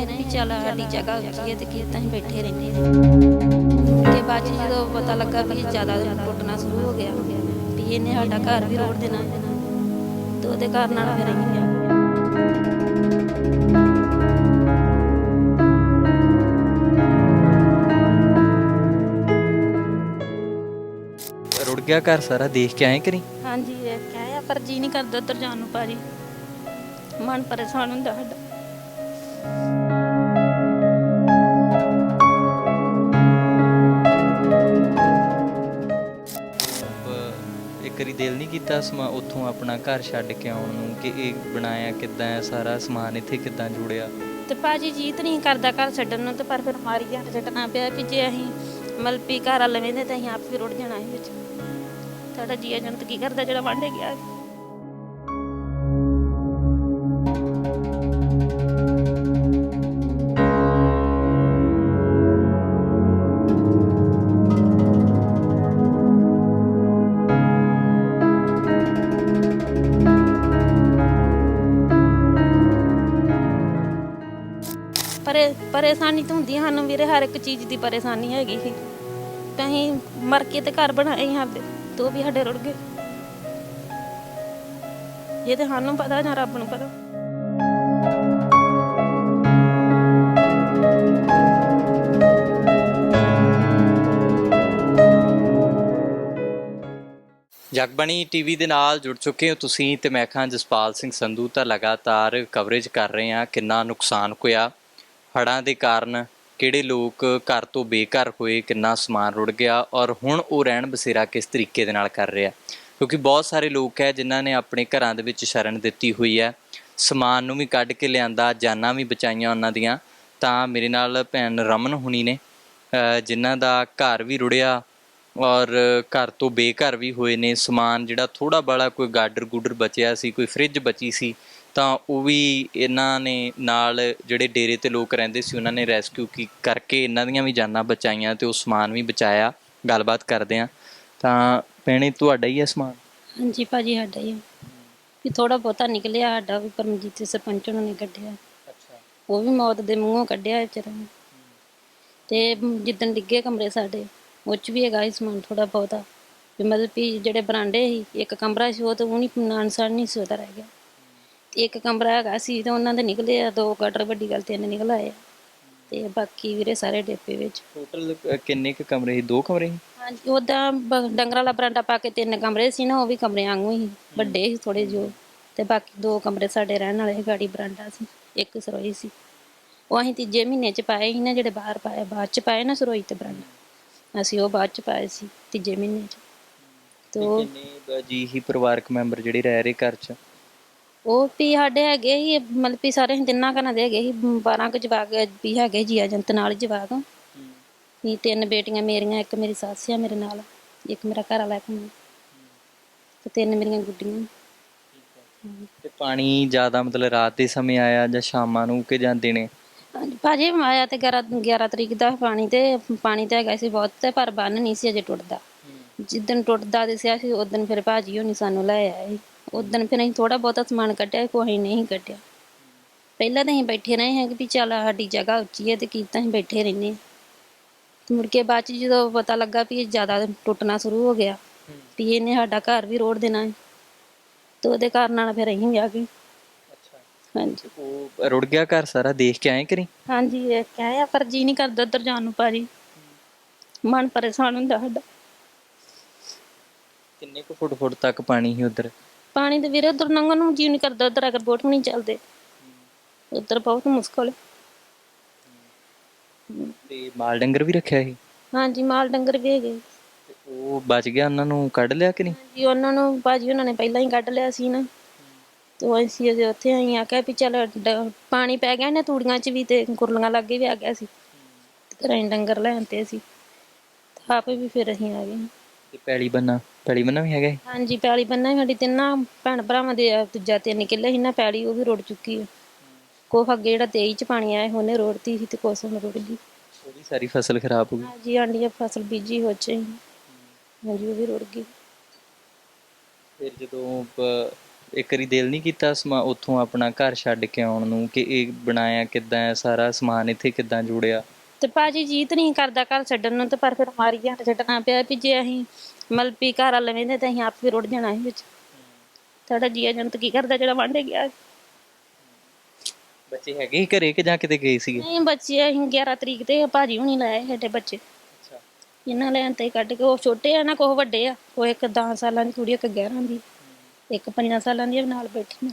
ਕਿ ਵੀ ਚੱਲ ਸਾਡੀ ਜਗ੍ਹਾ ਉੱਚੀ ਹੈ ਤੇ ਕੀ ਤਾਂ ਅਸੀਂ ਬੈਠੇ ਰਹਿੰਦੇ ਹਾਂ। ਕਿ ਬਾਅਦ 'ਚ ਜਦੋਂ ਪਤਾ ਲੱਗਾ ਵੀ ਇਹ ਜ਼ਿਆਦਾ ਟੁੱਟਣਾ ਸ਼ੁਰੂ ਹੋ ਗਿਆ ਵੀ ਇਹਨੇ ਸਾਡਾ ਘਰ ਵੀ ਰੋੜ ਦੇਣਾ ਤੇ ਉਹਦੇ ਕਾਰਨ ਨਾਲ ਫਿਰ ਅਸੀਂ। ਰੁੜ ਗਿਆ ਘਰ ਸਾਰਾ ਦੇਖ ਕੇ ਆਏ ਕਰੀ ਹਾਂਜੀ ਇਹ ਕਿਹਾ ਆ ਪਰ ਜੀ ਨਹੀਂ ਕਰਦਾ ਉੱਧਰ ਜਾਣ ਨੂੰ ਭਾਜੀ। ਮਨ ਪਰੇਸ਼ਾਨ ਹੁੰਦਾ ਸਾਡਾ। ਇੱਕ ਦਿਲ ਨਹੀਂ ਕੀਤਾ ਸਮਾ ਉੱਥੋਂ ਆਪਣਾ ਘਰ ਛੱਡ ਕੇ ਆਉਣ ਨੂੰ ਕਿ ਇਹ ਬਣਾਇਆ ਕਿੱਦਾਂ ਹੈ, ਸਾਰਾ ਸਮਾਨ ਇੱਥੇ ਕਿੱਦਾਂ ਜੁੜਿਆ? ਤੇ ਭਾਜੀ ਜੀਤ ਨਹੀਂ ਕਰਦਾ ਘਰ ਛੱਡਣ ਨੂੰ ਤੇ ਪਰ ਫਿਰ ਮਾਰੀ ਘਰ ਛੱਡਣਾ ਪਿਆ ਵੀ ਜੇ ਅਸੀਂ ਮਲਪੀ ਘਰ ਲਵੇਂਦੇ ਤਾਂ ਅਸੀਂ ਆਪ ਵੀ ਰੁੜ ਜਾਣਾ ਸੀ ਵਿੱਚ। ਸਾਡਾ ਜੀਆ ਜੰਤ ਕੀ ਕਰਦਾ ਜਿਹੜਾ ਵਾਂਡੇ ਗਿਆ? ਪਰੇ ਪਰੇਸ਼ਾਨੀ ਤਾਂ ਹੁੰਦੀ ਸਾਨੂੰ ਵੀਰੇ, ਹਰ ਇੱਕ ਚੀਜ਼ ਦੀ ਪਰੇਸ਼ਾਨੀ ਹੈਗੀ ਸੀ। ਤੇ ਅਸੀਂ ਮਰ ਕੇ ਤੇ ਘਰ ਬਣਾਏ ਹਾਂ ਤੇ ਉਹ ਵੀ ਸਾਡੇ ਰੁੜ ਗਏ। ਇਹ ਤੇ ਸਾਨੂੰ ਪਤਾ ਜਾਂ ਰੱਬ ਨੂੰ ਪਤਾ। ਜਗਬਣੀ ਟੀਵੀ ਦੇ ਨਾਲ ਜੁੜ ਚੁੱਕੇ ਹੋ ਤੁਸੀਂ ਤੇ ਮੈਂ ਖਾਂ ਜਸਪਾਲ ਸਿੰਘ ਸੰਧੂ ਤਾਂ ਲਗਾਤਾਰ ਕਵਰੇਜ ਕਰ ਰਹੇ ਹਾਂ, ਕਿੰਨਾ ਨੁਕਸਾਨ ਹੋਇਆ। ਹੜ੍ਹਾਂ ਦੇ ਕਾਰਨ ਕਿਹੜੇ ਲੋਕ ਘਰ ਤੋਂ ਬੇਘਰ ਹੋਏ, ਕਿੰਨਾ ਸਮਾਨ ਰੁੜ ਗਿਆ ਔਰ ਹੁਣ ਉਹ ਰਹਿਣ ਬਸੇਰਾ ਕਿਸ ਤਰੀਕੇ ਦੇ ਨਾਲ ਕਰ ਰਿਹਾ? ਕਿਉਂਕਿ ਬਹੁਤ ਸਾਰੇ ਲੋਕ ਹੈ ਜਿਨ੍ਹਾਂ ਨੇ ਆਪਣੇ ਘਰਾਂ ਦੇ ਵਿੱਚ ਸ਼ਰਨ ਦਿੱਤੀ ਹੋਈ ਹੈ। ਸਮਾਨ ਨੂੰ ਵੀ ਕੱਢ ਕੇ ਲਿਆਂਦਾ, ਜਾਨਾਂ ਵੀ ਬਚਾਈਆਂ ਉਹਨਾਂ ਦੀਆਂ। ਤਾਂ ਮੇਰੇ ਨਾਲ ਭੈਣ ਰਮਨ ਹੁਣੀ ਨੇ ਜਿਨ੍ਹਾਂ ਦਾ ਘਰ ਵੀ ਰੁੜਿਆ ਔਰ ਘਰ ਤੋਂ ਬੇਘਰ ਵੀ ਹੋਏ ਨੇ। ਸਮਾਨ ਜਿਹੜਾ ਥੋੜਾ ਬਾਲਾ ਕੋਈ ਗਾਡਰ ਗੁੱਡਰ ਬਚਿਆ ਸੀ, ਕੋਈ ਫ੍ਰਿਜ ਬਚੀ ਸੀ ਤਾਂ ਉਹ ਵੀ ਇਹਨਾਂ ਨੇ ਨਾਲ ਜਿਹੜੇ ਡੇਰੇ ਤੇ ਲੋਕ ਰਹਿੰਦੇ ਸੀ ਉਹਨਾਂ ਨੇ ਰੈਸਕਿਊ ਕੀ ਕਰਕੇ ਇਹਨਾਂ ਦੀਆਂ ਵੀ ਜਾਨਾਂ ਬਚਾਈਆਂ ਤੇ ਉਹ ਸਮਾਨ ਵੀ ਬਚਾਇਆ। ਗੱਲਬਾਤ ਕਰਦੇ ਆ ਤਾਂ ਭੈਣੇ ਤੁਹਾਡਾ ਹੀ ਹੈ ਸਮਾਨ? ਹਾਂਜੀ ਭਾਜੀ ਸਾਡਾ ਹੀ ਆ। ਵੀ ਥੋੜਾ ਬਹੁਤਾ ਨਿਕਲਿਆ ਸਾਡਾ ਵੀ ਪਰਮਜੀਤ ਦੇ ਸਰਪੰਚ ਉਹਨਾਂ ਨੇ ਕੱਢਿਆ। ਅੱਛਾ। ਉਹ ਵੀ ਮੌਤ ਦੇ ਮੂੰਹੋਂ ਕੱਢਿਆ ਵਿਚਾਰਾ ਨੇ। ਤੇ ਜਿੱਦਣ ਡਿੱਗੇ ਕਮਰੇ ਸਾਡੇ ਉਹ 'ਚ ਵੀ ਹੈਗਾ ਸੀ ਸਮਾਨ ਥੋੜਾ ਬਹੁਤਾ। ਵੀ ਮਤਲਬ ਵੀ ਜਿਹੜੇ ਬਰਾਂਡੇ ਸੀ ਇੱਕ ਕਮਰਾ ਸੀ ਉਹ ਤਾਂ ਉਹ ਨਹੀਂ ਨਾਨਸਾਨ ਨਹੀਂ ਸੀ ਉਹਦਾ ਰਹਿ ਗਿਆ। ਇੱਕ ਕਮਰਾ ਹੈਗਾ ਸੀ ਤੇ ਉਹਨਾਂ ਦੇ ਨਿਕਲੇ ਆ ਦੋ ਕਟਰ ਵੱਡੀ ਗੱਲ ਤਿੰਨ ਨਿਕਲ ਆਏ ਆ। ਤੇ ਬਾਕੀ ਵੀਰੇ ਸਾਰੇ ਡੇਪੇ ਵਿੱਚ। ਟੋਟਲ ਕਿੰਨੇ ਕੁ ਕਮਰੇ ਸੀ? ਦੋ ਕਮਰੇ ਸੀ? ਹਾਂਜੀ ਉਦਾਂ ਡੰਗਰਾਂ ਵਾਲਾ ਬਰਾਂਡਾ ਪਾ ਕੇ ਤਿੰਨ ਕਮਰੇ ਸੀ ਨਾ ਉਹ ਵੀ ਕਮਰੇ ਵਾਂਗੂ ਹੀ ਵੱਡੇ ਸੀ ਥੋੜੇ ਜੋ ਤੇ ਬਾਕੀ ਦੋ ਕਮਰੇ ਸਾਡੇ ਰਹਿਣ ਵਾਲੇ ਸੀ, ਗਾੜੀ ਬਰਾਂਡਾ ਸੀ ਇੱਕ ਸਰੋਈ ਸੀ। ਉਹ ਅਸੀਂ ਤੀਜੇ ਮਹੀਨੇ ਚ ਪਾਏ ਸੀ ਨਾ ਜਿਹੜੇ ਬਾਹਰ ਪਾਏ ਬਾਅਦ ਚ ਪਾਏ ਨਾ ਸਰੋਈ ਤੇ ਬਰਾਂਡਾ। ਅਸੀਂ ਉਹ ਬਾਅਦ ਚ ਪਾਏ ਸੀ ਤੀਜੇ ਮਹੀਨੇ ਚ। ਤੇ ਉਹ ਕਿੰਨੇ ਜੀ ਹੀ ਪਰਿਵਾਰਕ ਮੈਂਬਰ ਜਿਹੜੇ ਰਹਿ ਰਹੇ ਘਰ 'ਚ? ਉਹ ਵੀ ਸਾਡੇ ਹੈਗੇ ਸੀ ਮਤਲਬ ਵੀ ਸਾਰੇ ਅਸੀਂ ਤਿੰਨਾਂ ਘਰਾਂ ਦੇ ਹੈਗੇ ਸੀ 12 ਕੁ ਜਵਾਕ ਵੀ ਹੈਗੇ ਜੀ ਏਜੰਟ ਨਾਲ ਜਵਾਕ। ਵੀ ਤਿੰਨ ਬੇਟੀਆਂ ਮੇਰੀਆਂ ਇੱਕ ਮੇਰੀ ਸੱਸ ਆ ਮੇਰੇ ਨਾਲ ਇੱਕ ਮੇਰਾ ਘਰ ਵਾਲਾ ਇੱਕ ਮੈਂ ਤੇ ਤਿੰਨ ਮੇਰੀਆਂ ਗੁੱਡੀਆਂ। ਤੇ ਪਾਣੀ ਜ਼ਿਆਦਾ ਮਤਲਬ ਰਾਤ ਦੇ ਸਮੇਂ ਆਇਆ ਜਾਂ ਸ਼ਾਮਾਂ ਨੂੰ ਕਿ ਜਾਂ ਦਿਨੇ? ਹਾਂਜੀ ਭਾਜੀ ਆਇਆ ਤੇ 11 11 ਤਰੀਕ ਦਾ ਪਾਣੀ ਤੇ ਪਾਣੀ ਤੇ ਹੈਗਾ ਸੀ ਬਹੁਤ ਤੇ ਪਰ ਬੰਨ ਨਹੀਂ ਸੀ ਅਜੇ ਟੁੱਟਦਾ। ਜਿੱਦਣ ਟੁੱਟਦਾ ਦਿਸਿਆ ਸੀ ਉਦੋਂ ਫਿਰ ਭਾਜੀ ਹੋਣੀ ਸਾਨੂੰ ਲੈ ਆਏ। ਉਦੋਂ ਫਿਰ ਅਸੀਂ ਥੋੜਾ ਬਹੁਤਾ ਸਮਾਨ ਕੱਢਿਆ ਕੋਈ ਨਹੀਂ ਕੱਢਿਆ। ਪਹਿਲਾਂ ਤਾਂ ਅਸੀਂ ਬੈਠੇ ਰਹੇ ਹਾਂ ਕਿ ਵੀ ਚੱਲ ਸਾਡੀ ਜਗ੍ਹਾ ਉੱਚੀ ਹੈ ਤੇ ਕੀਤਾ ਅਸੀਂ ਬੈਠੇ ਰਹਿੰਦੇ ਤੇ ਮੁੜ ਕੇ ਬਾਅਦ ਚ ਜਦੋਂ ਪਤਾ ਲੱਗਾ ਵੀ ਇਹ ਜ਼ਿਆਦਾ ਟੁੱਟਣਾ ਸ਼ੁਰੂ ਹੋ ਗਿਆ ਵੀ ਇਹਨੇ ਸਾਡਾ ਘਰ ਵੀ ਰੋੜ ਦੇਣਾ ਹੈ। ਤੇ ਉਹਦੇ ਕਾਰਨ ਨਾਲ ਫਿਰ ਅਸੀਂ ਵੀ ਆ ਗਏ। ਹਾਂਜੀ। ਉਹ ਰੁੜ ਗਿਆ ਘਰ ਸਾਰਾ ਦੇਖ ਕੇ ਆਏ ਕਰੀ ਹਾਂਜੀ ਇਹ ਕਹਿਆ ਪਰ ਜੀ ਨਹੀਂ ਕਰਦਾ ਉੱਧਰ ਜਾਣ ਨੂੰ ਭਾਜੀ। ਮਨ ਪਰੇਸ਼ਾਨ ਹੁੰਦਾ ਸਾਡਾ। ਕਿੰਨੇ ਕੁ ਫੁੱਟ ਫੁੱਟ ਤੱਕ ਪਾਣੀ ਸੀ ਉਧਰ? ਪਾਣੀ ਦੇ ਵੀਰੇ ਉੱਧਰ ਨੂੰ ਜੀ ਨਹੀਂ ਕਰਦਾ ਉੱਧਰ ਅਗਰ ਬੋਟ ਵੀ ਨਹੀਂ ਚੱਲਦੇ। ਉੱਧਰ ਬਹੁਤ ਮੁਸ਼ਕਲ ਹੈ। ਤੇ ਮਾਲ ਡੰਗਰ ਵੀ ਰੱਖਿਆ ਸੀ? ਹਾਂਜੀ ਮਾਲ ਡੰਗਰ ਵੀ ਹੈਗੇ। ਤੇ ਉਹ ਬਚ ਗਿਆ ਉਹਨਾਂ ਨੂੰ ਕੱਢ ਲਿਆ ਕਿ ਨਹੀਂ? ਜੀ ਉਹਨਾਂ ਨੂੰ ਭਾਜੀ ਉਹਨਾਂ ਨੇ ਪਹਿਲਾਂ ਹੀ ਕੱਢ ਲਿਆ ਸੀ ਨਾ। ਤੇ ਅਸੀਂ ਅਜੇ ਉੱਥੇ ਆਈ ਆਖਿਆ ਵੀ ਚੱਲ ਡ- ਪਾਣੀ ਪੈ ਗਿਆ ਨੇ ਤੂੜੀਆਂ 'ਚ ਵੀ ਤੇ ਕੁਰਲੀਆਂ ਲੱਗੇ ਵੀ ਆ ਗਿਆ ਸੀ। ਤੇ ਘਰਾਂ ਡੰਗਰ ਲੈਣ ਤੇ ਸੀ ਤੇ ਆਪੇ ਵੀ ਫਿਰ ਅਸੀਂ ਆ ਗਏ। ਤੇ ਪੈਲੀ ਬੰਨਾ ਪੈਲੀ ਬੰਨਾ ਵੀ ਹੈਗਾ? ਸੀ? ਹਾਂਜੀ ਪੈਲੀ ਬੰਨਾ ਵੀ ਸਾਡੀ ਤਿੰਨਾਂ ਭੈਣ ਭਰਾਵਾਂ ਦੇ ਆ, ਦੂਜਾ ਤਿੰਨ ਕਿੱਲੇ ਸੀ ਨਾ ਪੈਲੀ ਉਹ ਵੀ ਰੁੜ ਚੁੱਕੀ ਹੈ ਕੋਹ ਅੱਗੇ ਜਿਹੜਾ 23 ਚ ਪਾਣੀ ਆਇਆ ਉਹਨੇ ਰੋੜਤੀ ਸੀ ਤੇ ਕੋਸ ਹੁਣ ਰੁੜ ਗਈ। ਉਹਦੀ ਸਾਰੀ ਫਸਲ ਖਰਾਬ ਹੋ ਗਈ? ਹਾਂਜੀ ਆਂਡੀਆਂ ਫਸਲ ਬੀਜੀ ਹੋ ਚ ਹਾਂਜੀ ਉਹ ਵੀ ਰੁੜ ਗਈ। ਫਿਰ ਜਦੋਂ ਇੱਕ ਵਾਰੀ ਦਿਲ ਨਹੀਂ ਕੀਤਾ ਸਮਾ ਉੱਥੋਂ ਆਪਣਾ ਘਰ ਛੱਡ ਕੇ ਆਉਣ ਨੂੰ ਕਿ ਇਹ ਬਣਾਇਆ ਕਿੱਦਾਂ ਹੈ ਸਾਰਾ ਸਮਾਨ ਇੱਥੇ ਕਿੱਦਾਂ ਜੁੜਿਆ? ਤੇ ਭਾਜੀ ਜੀਤ ਨਹੀਂ ਕਰਦਾ ਘਰ ਛੱਡਣ ਨੂੰ ਤੇ ਪਰ ਫਿਰ ਮਾਰੀ ਹੱਥ ਛੱਡਣਾ ਪਿਆ ਵੀ ਜੇ ਅਸੀਂ ਵੀ ਘਰ ਵਾਲੇ ਵੇਂਦੇ ਤਾਂ ਅਸੀਂ ਆਪ ਵੀ ਰੁੜ ਜਾਣਾ ਸੀ ਵਿੱਚ। ਸਾਡਾ ਜੀਆ ਜੰਤ ਕੀ ਕਰਦਾ ਜਿਹੜਾ ਵਾਂਡੇ ਗਿਆ? ਬੱਚੇ ਹੈਗੇ ਘਰੇ ਕਿ ਜਾਂ ਕਿਤੇ ਗਏ ਸੀਗੇ? ਨਹੀਂ ਬੱਚੇ ਅਸੀਂ 11 ਤਰੀਕ ਤੇ ਭਾਜੀ ਹੁਣੀ ਲਾਏ ਸਾਡੇ ਬੱਚੇ। ਅੱਛਾ। ਇਹਨਾਂ ਲੈਣ ਤੇ ਕੱਢ ਕੇ ਉਹ ਛੋਟੇ ਆ ਨਾ ਕੋਹ ਵੱਡੇ ਆ। ਉਹ ਇੱਕ 10 ਸਾਲਾਂ ਦੀ ਕੁੜੀ ਇੱਕ 11 ਦੀ। ਇੱਕ 5 ਸਾਲਾਂ ਦੀ ਨਾਲ ਬੈਠੀ ਨੇ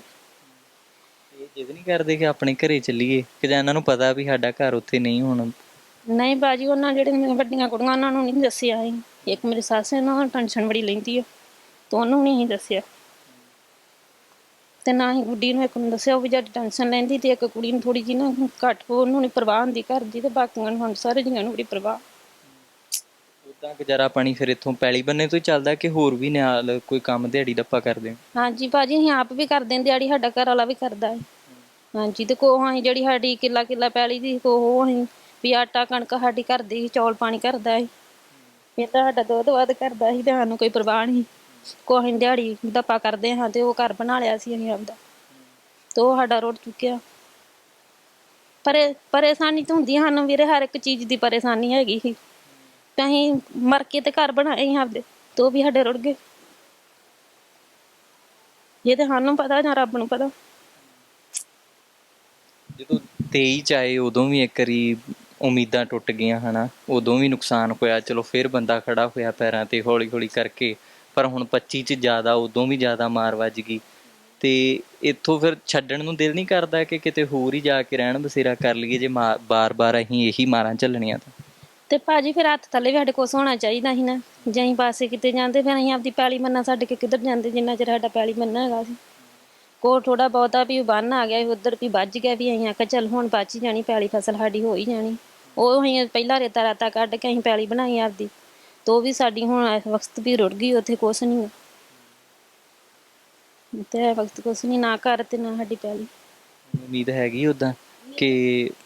ਇਹ ਜਿੱਦ ਨਹੀਂ ਕਰਦੇ ਕਿ ਆਪਣੇ ਘਰੇ ਚੱਲੀਏ ਕਿ ਜਾਂ ਇਹਨਾਂ ਨੂੰ ਪਤਾ ਵੀ ਸਾਡਾ ਘਰ ਉੱਥੇ ਨਹੀਂ ਹੁਣ ਨਹੀਂ ਬਾਜੀ ਉਹਨਾਂ ਜਿਹੜੇ ਮੇਰੀਆਂ ਵੱਡੀਆਂ ਕੁੜੀਆਂ ਉਹਨਾਂ ਨੂੰ ਨਹੀਂ ਦੱਸਿਆ ਅਸੀਂ। ਇੱਕ ਮੇਰੀ ਸੱਸ ਹੈ ਨਾ ਟੈਨਸ਼ਨ ਬੜੀ ਲੈਂਦੀ ਆ। ਤੇ ਉਹਨੂੰ ਨਹੀਂ ਅਸੀਂ ਦੱਸਿਆ। ਤੇ ਨਾ ਹੀ ਗੁੱਡੀ ਨੂੰ ਇੱਕ ਨੂੰ ਦੱਸਿਆ ਉਹ ਵੀ ਜਦ ਟੈਨਸ਼ਨ ਲੈਂਦੀ ਤੇ ਇੱਕ ਕੁੜੀ ਨੂੰ ਥੋੜੀ ਜਿਹੀ ਨਾ ਘੱਟ ਉਹਨੂੰ ਨਹੀਂ ਪਰਵਾਹ ਹੁੰਦੀ ਘਰ ਦੀ ਤੇ ਬਾਕੀਆਂ ਨੂੰ ਹੁਣ ਸਾਰੇ ਜੀਆਂ ਨੂੰ ਬੜੀ ਪਰਵਾਹ। ਉਦਾਂ ਗੁਜ਼ਾਰਾ ਪਾਣੀ ਫਿਰ ਇੱਥੋਂ ਪੈਲੀ ਬੰਨੇ ਤੋਂ ਹੀ ਚੱਲਦਾ ਕਿ ਹੋਰ ਵੀ ਨਾਲ ਕੋਈ ਕੰਮ ਦਿਹਾੜੀ ਦੱਪਾ ਕਰਦੇ ਹੋ ਹਾਂਜੀ ਬਾਜੀ ਅਸੀਂ ਆਪ ਵੀ ਕਰਦੇ ਹਾਂ ਦਿਹਾੜੀ ਸਾਡਾ ਘਰ ਵਾਲਾ ਵੀ ਕਰਦਾ ਹੈ। ਹਾਂਜੀ ਤੇ ਕੋਹ ਅਸੀਂ ਜਿਹੜੀ ਸਾਡੀ ਕਿੱਲਾ ਕਿੱਲਾ ਪੈਲੀ ਦੀ ਕੋਹ ਅਸੀਂ ਵੀ ਆਟਾ ਕਣਕ ਸਾਡੀ ਘਰ ਦੀ ਸੀ, ਚੌਲ ਪਾਣੀ ਕਰਦਾ ਹੈ ਇਹ ਤਾਂ ਸਾਡਾ ਦੁੱਧ ਵੱਧ ਕਰਦਾ ਸੀ ਤੇ ਸਾਨੂੰ ਕੋਈ ਪਰਵਾਹ ਨਹੀਂ ਕੋਹ ਦਿਹਾੜੀ ਦੱਪਾ ਕਰਦੇ ਹਾਂ ਤੇ ਉਹ ਘਰ ਬਣਾ ਲਿਆ ਸੀ ਅਸੀਂ ਆਪਦਾ। ਤੇ ਉਹ ਸਾਡਾ ਰੁੜ ਚੁੱਕਿਆ। ਪਰੇ ਪਰੇਸ਼ਾਨੀ ਤਾਂ ਹੁੰਦੀ ਆ ਸਾਨੂੰ ਵੀਰੇ ਹਰ ਇੱਕ ਚੀਜ਼ ਦੀ ਪਰੇਸ਼ਾਨੀ ਹੈਗੀ ਸੀ। ਤੇ ਅਸੀਂ ਮਰ ਕੇ ਤੇ ਘਰ ਬਣਾਏ ਸੀ ਆਪਦੇ ਤੇ ਉਹ ਵੀ ਸਾਡੇ ਰੁੜ ਗਏ। ਇਹ ਤੇ ਸਾਨੂੰ ਪਤਾ ਜਾਂ ਰੱਬ ਨੂੰ ਪਤਾ। ਜਦੋਂ 23 ਚ ਆਏ ਉਦੋਂ ਵੀ ਇੱਕ ਵਾਰੀ ਉਮੀਦਾਂ ਟੁੱਟ ਗਈਆਂ, ਹਨਾ? ਉਦੋਂ ਵੀ ਨੁਕਸਾਨ ਹੋਇਆ। ਚਲੋ, ਫਿਰ ਬੰਦਾ ਖੜਾ ਹੋਇਆ ਪੈਰਾਂ ਤੇ ਹੌਲੀ ਹੌਲੀ ਕਰਕੇ। ਪਰ ਹੁਣ 25 ਚ ਜ਼ਿਆਦਾ ਉਦੋਂ ਵੀ ਜ਼ਿਆਦਾ ਮਾਰ ਵੱਜ ਗਈ। ਤੇ ਇੱਥੋਂ ਫਿਰ ਛੱਡਣ ਨੂੰ ਦਿਲ ਨਹੀਂ ਕਰਦਾ ਕਿ ਕਿਤੇ ਹੋਰ ਹੀ ਜਾ ਕੇ ਰਹਿਣ ਬਸੇਰਾ ਕਰ ਲਈਏ, ਜੇ ਬਾਰ-ਬਾਰ ਅਸੀਂ ਇਹੀ ਮਾਰਾਂ ਝੱਲਣੀਆਂ ਤਾਂ। ਤੇ ਭਾਜੀ ਫਿਰ ਹੱਥ ਥੱਲੇ ਵੀ ਸਾਡੇ ਕੋਲ ਹੋਣਾ ਚਾਹੀਦਾ ਸੀ ਨਾ। ਜੇ ਅਸੀਂ ਪਾਸੇ ਕਿਤੇ ਜਾਂਦੇ, ਫਿਰ ਅਸੀਂ ਆਪਦੀ ਪੈਲੀ ਮੰਨਾ ਛੱਡ ਕੇ ਕਿੱਧਰ ਜਾਂਦੇ, ਜਿੰਨਾ ਚਿਰ ਸਾਡਾ ਪੈਲੀ ਮੰਨਾ ਹੈਗਾ ਸੀ। ਕੋ ਥੋੜਾ ਬਹੁਤਾ ਵੀ ਬੰਨ ਆ ਗਿਆ ਉਧਰ ਵੀ ਵੱਜ ਗਿਆ ਵੀ ਅਸੀਂ ਆਖਿਆ, ਚੱਲ ਹੁਣ ਬਚ ਹੀ ਜਾਣੀ, ਪੈਲੀ ਫਸਲ ਸਾਡੀ ਹੋ ਹੀ ਜਾਣੀ। ਉਹ ਅਸੀਂ ਪਹਿਲਾਂ ਰੇਤਾ ਰਾਤਾ ਕੱਢ ਕੇ ਅਸੀਂ ਪੈਲੀ ਬਣਾਈ ਆਪਦੀ ਤੋ ਵੀ ਸਾਡੀ ਹੁਣ ਇਸ ਵਕਤ ਵੀ ਰੁੜ ਗਈ ਉੱਥੇ ਕੁਛ ਨਹੀਂ ਹੈ। ਤੇ ਇਸ ਵਕਤ ਕੁਛ ਨਹੀਂ ਨਾ ਘਰ ਤੇ ਨਾ ਸਾਡੀ ਪੈਲੀ। ਉਮੀਦ ਹੈਗੀ ਉਦਾਂ ਕਿ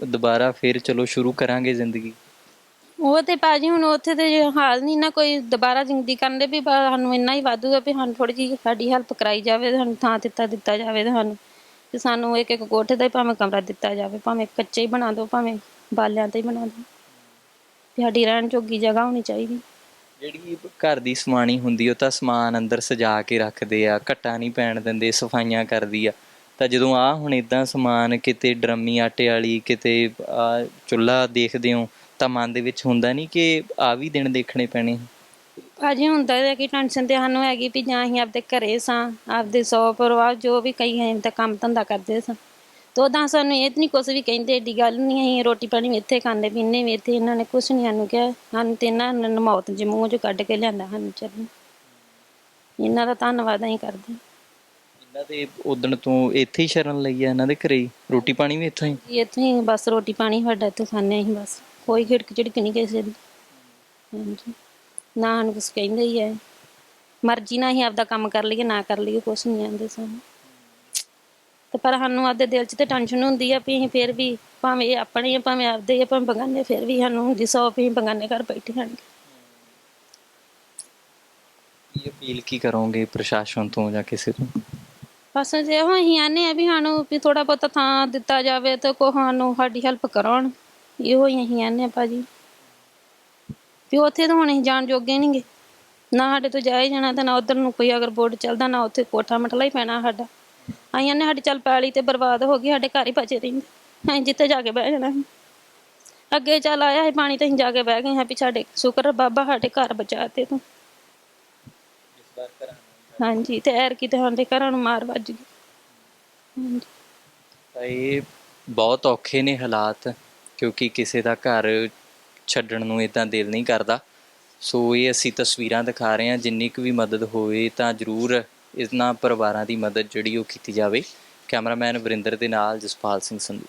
ਦੁਬਾਰਾ ਫਿਰ ਚਲੋ ਸ਼ੁਰੂ ਕਰਾਂਗੇ ਜ਼ਿੰਦਗੀ। ਉਹ ਤੇ ਭਾਜੀ ਹੁਣ ਉੱਥੇ ਤੇ ਜੇ ਹਾਲ ਨਹੀਂ ਨਾ ਕੋਈ ਦੁਬਾਰਾ ਜ਼ਿੰਦਗੀ ਕਰਨ ਦੇ ਵੀ ਬਾ- ਸਾਨੂੰ ਇੰਨਾ ਹੀ ਵਾਧੂ ਹੈ ਵੀ ਸਾਨੂੰ ਥੋੜੀ ਜਿਹੀ ਸਾਡੀ ਹੈਲਪ ਕਰਾਈ ਜਾਵੇ ਸਾਨੂੰ ਥਾਂ ਦਿੱਤਾ ਦਿੱਤਾ ਜਾਵੇ ਤੇ ਸਾਨੂੰ। ਤੇ ਸਾਨੂੰ ਇੱਕ ਇੱਕ ਕੋਠੇ ਦਾ ਹੀ ਭਾਵੇਂ ਕਮਰਾ ਦਿੱਤਾ ਜਾਵੇ ਭਾਵੇਂ ਕੱਚੇ ਹੀ ਬਣਾ ਦਿਓ ਭਾਵੇਂ ਬਾਲਿਆਂ ਤੇ ਹੀ ਬਣਾ ਦਿਓ। ਵੀ ਸਾਡੀ ਰਹਿਣ ਜੋਗੀ ਜਗ੍ਹਾ ਹੋਣੀ ਚਾਹੀਦੀ। ਜਿਹੜੀ ਘਰ ਦੀ ਸਮਾਣੀ ਹੁੰਦੀ ਉਹ ਤਾਂ ਸਮਾਨ ਅੰਦਰ ਸਜਾ ਕੇ ਰੱਖਦੇ ਆ ਘੱਟਾ ਨਹੀਂ ਪੈਣ ਦਿੰਦੇ ਸਫਾਈਆਂ ਕਰਦੀ ਆ। ਤਾਂ ਜਦੋਂ ਆ ਹੁਣ ਇਦਾਂ ਸਮਾਨ ਕਿਤੇ ਡਰਮੀ ਆਟੇ ਵਾਲੀ ਕਿਤੇ ਚੁੱਲ੍ਹਾ ਦੇਖਦੇ ਹੋ ਤਾਂ ਮਨ ਦੇ ਵਿੱਚ ਹੁੰਦਾ ਨਹੀਂ ਕਿ ਆ ਵੀ ਦਿਨ ਦੇਖਣੇ ਪੈਣੇ ਭਾਜੀ ਹੁੰਦਾ ਹੈ ਕਿ ਟੈਨਸ਼ਨ ਤੇ ਸਾਨੂੰ ਹੈਗੀ ਵੀ ਜਾਂ ਅਸੀਂ ਆਪਦੇ ਘਰੇ ਸਾਂ ਆਪਦੇ ਸੌ ਪਰਿਵਾਰ ਜੋ ਵੀ ਕਈ ਹੈ ਤਾਂ ਕੰਮ ਧੰਦਾ ਕਰਦੇ ਸਾਂ। ਤੋ ਤਾਂ ਸਾਨੂੰ ਇਹ ਨਹੀਂ ਕੁਛ ਵੀ ਕਹਿੰਦੇ ਏਡੀ ਗੱਲ ਨਹੀਂ ਅਸੀਂ ਰੋਟੀ ਪਾਣੀ ਵੀ ਇੱਥੇ ਖਾਂਦੇ ਪੀਂਦੇ ਵੀ ਇੱਥੇ ਇਹਨਾਂ ਨੇ ਕੁਛ ਨਹੀਂ ਸਾਨੂੰ ਕਿਹਾ। ਸਾਨੂੰ ਤੇ ਇਹਨਾਂ ਨੇ ਮੌਤ ਦੇ ਮੂੰਹ ਚੋਂ ਕੱਢ ਕੇ ਲਿਆਂਦਾ ਸਾਨੂੰ ਚੱਲ ਇਹਨਾਂ ਦਾ ਧੰਨਵਾਦ ਅਸੀਂ ਕਰਦੇ ਇਹਨਾਂ ਦੇ ਉਦਣ ਤੋਂ ਇੱਥੇ ਹੀ ਸ਼ਰਨ ਲਈ ਆ ਇਹਨਾਂ ਦੇ ਘਰੇ ਹੀ? ਰੋਟੀ ਪਾਣੀ ਵੀ ਇੱਥੋਂ ਹੀ? ਜੀ ਇੱਥੇ ਹੀ ਬਸ ਰੋਟੀ ਪਾਣੀ ਸਾਡਾ ਇੱਥੇ ਖਾਂਦੇ ਅਸੀਂ ਬਸ। ਕੋਈ ਖਿੜਕ ਝਿੜਕ ਨਹੀਂ ਕਿਸੇ ਦੀ। ਹਾਂਜੀ। ਨਾ ਸਾਨੂੰ ਕੁਛ ਕਹਿੰਦੇ ਹੀ ਹੈ। ਮਰਜ਼ੀ ਨਾਲ ਹੀ ਆਪਦਾ ਕੰਮ ਕਰ ਲਈਏ ਨਾ ਕਰ ਲਈਏ ਕੁਛ ਨਹੀਂ ਆਂਦੇ ਸਾਨੂੰ। ਤੇ ਪਰ ਸਾਨੂੰ ਆਪਦੇ ਦਿਲ 'ਚ ਤੇ ਟੈਨਸ਼ਨ ਹੁੰਦੀ ਆ ਵੀ ਅਸੀਂ ਫਿਰ ਵੀ ਭਾਵੇਂ ਇਹ ਆਪਣੇ ਆ ਭਾਵੇਂ ਆਪਦੇ ਆ ਭਾਵੇਂ ਬਗਾਨੇ ਫਿਰ ਵੀ ਸਾਨੂੰ ਹੁੰਦੀ ਸੌ ਵੀ ਅਸੀਂ ਬਗਾਨੇ ਘਰ ਬੈਠੇ ਹਾਂ। ਕੀ ਅਪੀਲ ਕੀ ਕਰੋਗੇ ਪ੍ਰਸ਼ਾਸਨ ਤੋਂ ਜਾਂ ਕਿਸੇ ਤੋਂ? ਬਸ ਜੇ ਉਹ ਅਸੀਂ ਆਨੇ ਆ ਵੀ ਸਾਨੂੰ ਵੀ ਥੋੜਾ ਬਹੁਤਾ ਥਾਂ ਦਿੱਤਾ ਜਾਵੇ ਤੇ ਕੋ ਸਾਨੂੰ ਸਾਡੀ ਹੈਲਪ ਕਰਾਉਣ। ਇਹੋ ਹੀ ਅਸੀਂ ਆਨੇ ਆ ਭਾਜੀ। ਵੀ ਉੱਥੇ ਤਾਂ ਹੁਣ ਅਸੀਂ ਜਾਣ ਜੋਗੇ ਨਹੀਂਗੇ ਨਾ ਸਾਡੇ ਤੋਂ ਜਾਏ ਜਾਣਾ ਤੇ ਨਾ ਉਧਰ ਨੂੰ ਕੋਈ ਅਗਰ ਬੋਰਡ ਚੱਲਦਾ ਨਾ ਉੱਥੇ ਕੋਠਾ ਮਟਲਾ ਹੀ ਪੈਣਾ ਸਾਡਾ। ਅਸੀਂ ਆਨੇ ਸਾਡੀ ਚੱਲ ਪੈਲੀ ਤੇ ਬਰਬਾਦ ਹੋ ਗਈ, ਸਾਡੇ ਘਰ ਹੀ ਬਚੇ ਰਹਿੰਦੇ। ਅਸੀਂ ਜਿੱਥੇ ਜਾ ਕੇ ਬਹਿ ਜਾਣਾ ਸੀ। ਅੱਗੇ ਚੱਲ ਆਇਆ ਸੀ ਪਾਣੀ ਤੇ ਅਸੀਂ ਜਾ ਕੇ ਬਹਿ ਗਏ ਹਾਂ ਵੀ ਸਾਡੇ ਸ਼ੁਕਰ ਆ ਬਾਬਾ ਸਾਡੇ ਘਰ ਬਚਾਤੇ ਤੂੰ। ਇਸ ਵਾਰ ਕਰਾਂ ਹਾਂਜੀ, ਤੇ ਐਰ ਕੀ ਸਾਡੇ ਘਰਾਂ ਨੂੰ ਮਾਰ ਵੱਜ ਗਈ। ਹਾਂਜੀ। ਤਾਂ ਇਹ ਬਹੁਤ ਔਖੇ ਨੇ ਹਾਲਾਤ, ਕਿਉਂਕਿ ਕਿਸੇ ਦਾ ਘਰ ਛੱਡਣ ਨੂੰ ਇਦਾਂ ਦਿਲ ਨਹੀਂ ਕਰਦਾ। ਸੋ ਇਹ ਅਸੀਂ ਤਸਵੀਰਾਂ ਦਿਖਾ ਰਹੇ ਹਾਂ, ਜਿੰਨੀ ਕੁ ਵੀ ਮਦਦ ਹੋਵੇ ਤਾਂ ਜ਼ਰੂਰ ਇਹਨਾਂ ਪਰਿਵਾਰਾਂ ਦੀ ਮਦਦ ਜਿਹੜੀ ਉਹ ਕੀਤੀ ਜਾਵੇ। ਕੈਮਰਾਮੈਨ ਵਰਿੰਦਰ ਦੇ ਨਾਲ ਜਸਪਾਲ ਸਿੰਘ ਸੰਧੂ।